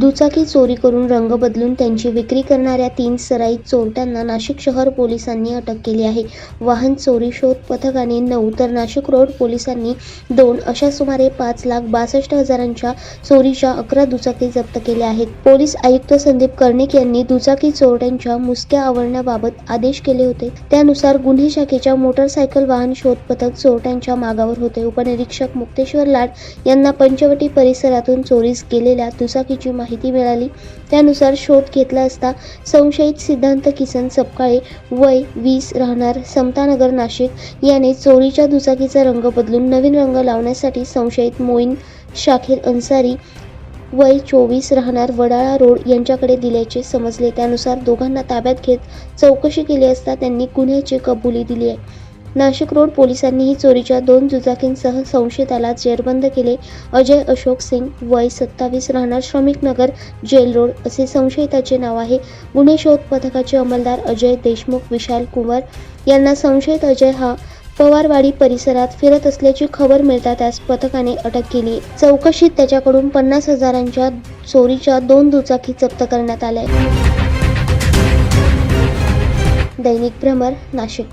दुचाकी चोरी करून रंग बदलून त्यांची विक्री करणाऱ्या तीन सराईत चोरट्यांना नाशिक शहर पोलिसांनी अटक केली आहे. वाहन चोरी शोध पथकाने नऊ तर नाशिक रोड पोलिसांनी दोन अशा सुमारे पाच लाख बासष्ट हजारांच्या चोरीच्या अकरा दुचाकी जप्त केल्या आहेत. पोलीस आयुक्त संदीप कर्णिक यांनी दुचाकी चोरट्यांच्या मुसक्या आवरण्याबाबत आदेश केले होते. त्यानुसार गुन्हे शाखेच्या मोटरसायकल वाहन शोध पथक चोरट्यांच्या मागावर होते. उपनिरीक्षक मुक्तेश्वर लाड यांना पंचवटी परिसरातून चोरीस गेलेल्या दुचाकीची माहिती मिळाली. त्यानुसार शोध घेतला असता संशयित सिद्धांत किसन सपकाळे वय वीस राहणार समतानगर नाशिक याने चोरीच्या दुचाकीचा रंग बदलून नवीन रंग लावण्यासाठी संशयित मोईन शाखीर अन्सारी वय चोवीस राहणार वडाळा रोड यांच्याकडे दिल्याचे समजले. त्यानुसार दोघांना ताब्यात घेत चौकशी केली असता त्यांनी गुन्ह्याची कबुली दिली आहे. नाशिक रोड पोलिसांनीही चोरीच्या दोन दुचाकींसह संशयिताला जेरबंद केले. अजय अशोक सिंग वय सत्तावीस राहणार श्रमिक नगर जेल रोड असे संशयिताचे नाव आहे. गुन्हे शोध पथकाचे अंमलदार अजय देशमुख विशाल कुंवर यांना संशयित अजय हा पवारवाडी परिसरात फिरत असल्याची खबर मिळता त्यास पथकाने अटक केली. चौकशीत त्याच्याकडून पन्नास हजारांच्या चोरीच्या दोन दुचाकी जप्त करण्यात आल्या. दैनिक भ्रमर नाशिक.